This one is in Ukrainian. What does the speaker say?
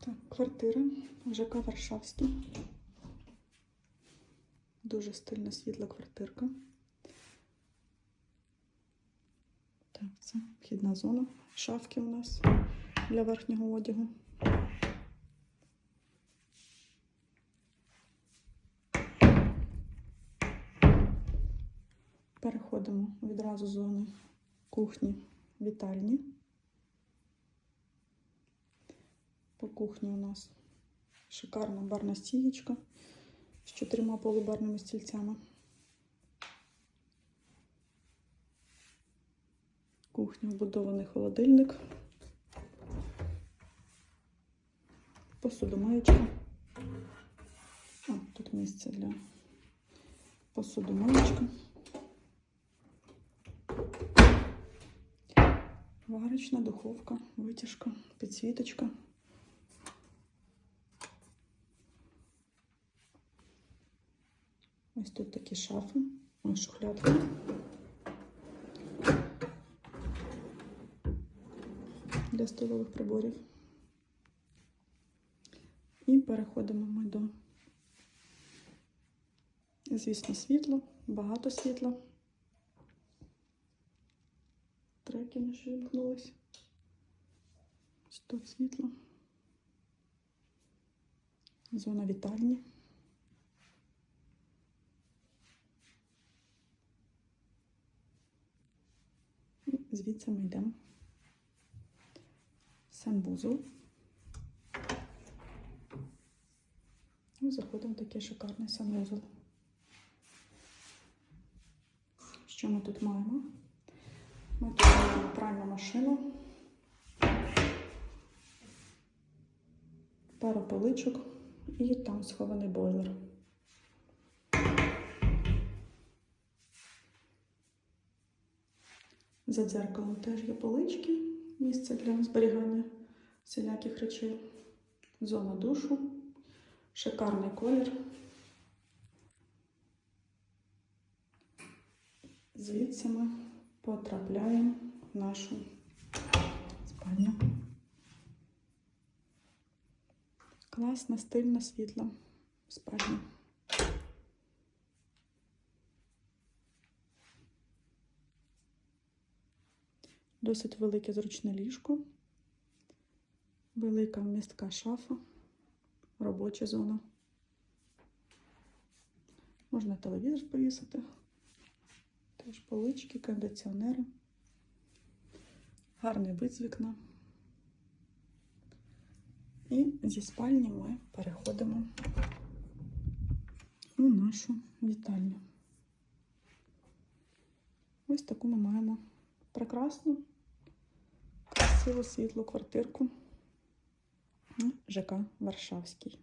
Так, квартира ЖК Варшавський. Дуже стильна світла квартирка. Так, це вхідна зона. Шафки у нас для верхнього одягу. Переходимо відразу зони кухні вітальні. По кухні у нас шикарна барна стієчка з чотирма полубарними стільцями. Кухня вбудований холодильник. Посудомиєчка. А, тут місце для посудомиєчка. Варочна духовка, витяжка, підсвіточка. Ось тут такі шафи, ось шухлядки. Для столових приборів. І переходимо ми до, звісно, світло, багато світла. Треки наші. Ось тут світло. Зона вітальні. І звідси ми йдемо в санвузол. І заходимо в такий шикарний санвузол. Що ми тут маємо? Ми тут маємо пральну машину, пару поличок і там схований бойлер. За дзеркалом теж є полички, місце для зберігання всіляких речей, зона душу, шикарний колір. Звідси ми потрапляємо в нашу спальню. Класна, стильна, світла спальня. Досить велике зручне ліжко, велика містка шафа, робоча зона. Можна телевізор повісити. Теж полички, кондиціонери. Гарний вид з вікна. І зі спальні ми переходимо у нашу вітальню. Ось таку ми маємо прекрасну, красиву світлу квартирку. ЖК Варшавський.